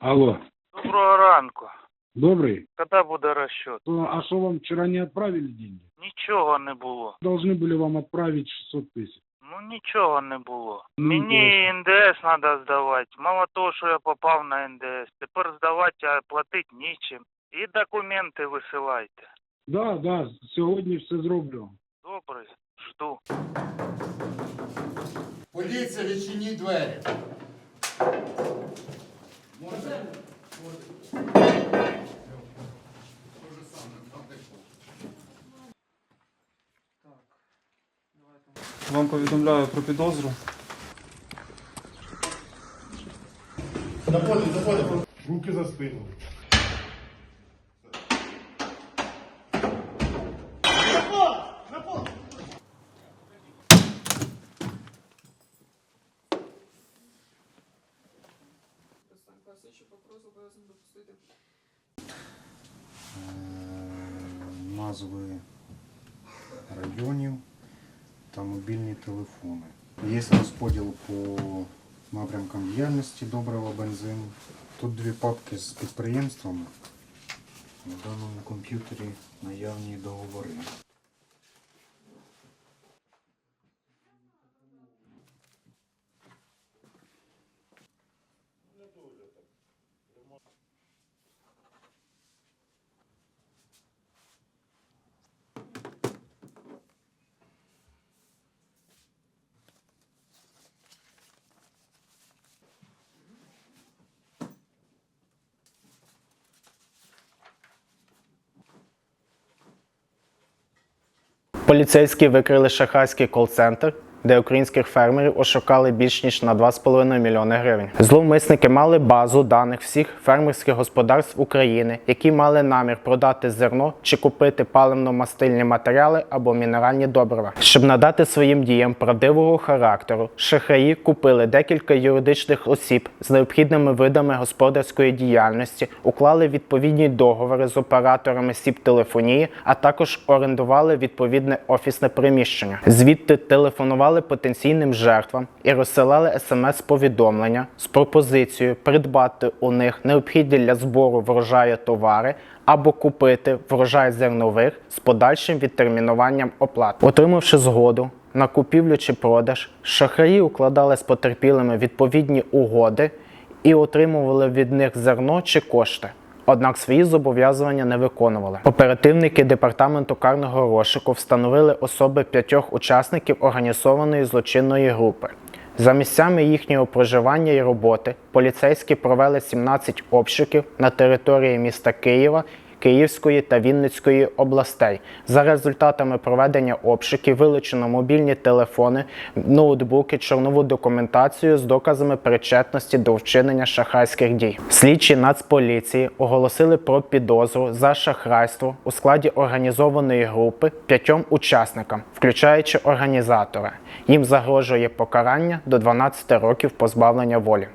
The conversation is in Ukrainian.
Алло, Доброго ранку. добрый. Коли буде розчет? То, А что вам вчера не отправили деньги? Нічого не було. Должны были вам отправить 600 тысяч. Ну нічого не було. Ну, Мені НДС треба здавати. Мало того, що я попав на НДС. Тепер здавати, а платити нічим. І документи висилайте. Да, да, сьогодні все зроблю. Добре, жду. Поліція, відчиніть двері. Вам повідомляю про підозру. Заходимо, заходимо. Руки за спину. Е, назви районів та мобільні телефони. Є розподіл по напрямкам діяльності добрива бензин. Тут дві папки з підприємствами. На даному комп'ютері наявні договори. Поліцейські викрили шахайський кол-центр, де українських фермерів ошукали більш ніж на 2,5 мільйони гривень. Зловмисники мали базу даних всіх фермерських господарств України, які мали намір продати зерно чи купити паливно-мастильні матеріали або мінеральні добрива. Щоб надати своїм діям правдивого характеру, шахраї купили декілька юридичних осіб з необхідними видами господарської діяльності, уклали відповідні договори з операторами сіп телефонії, а також орендували відповідне офісне приміщення. Звідти телефонували потенційним жертвам і розсилали смс-повідомлення з пропозицією придбати у них необхідні для збору врожаю товари або купити врожай зернових з подальшим відтермінуванням оплат. Отримавши згоду на купівлю чи продаж, шахраї укладали з потерпілими відповідні угоди і отримували від них зерно чи кошти. Однак свої зобов'язання не виконували. Оперативники департаменту карного розшуку встановили особи п'ятьох учасників організованої злочинної групи. За місцями їхнього проживання і роботи поліцейські провели 17 обшуків на території міста Києва. Київської та Вінницької областей. За результатами проведення обшуків вилучено мобільні телефони, ноутбуки, чорнову документацію з доказами причетності до вчинення шахрайських дій. Слідчі Нацполіції оголосили про підозру за шахрайство у складі організованої групи п'ятьом учасникам, включаючи організатора. Їм загрожує покарання до 12 років позбавлення волі.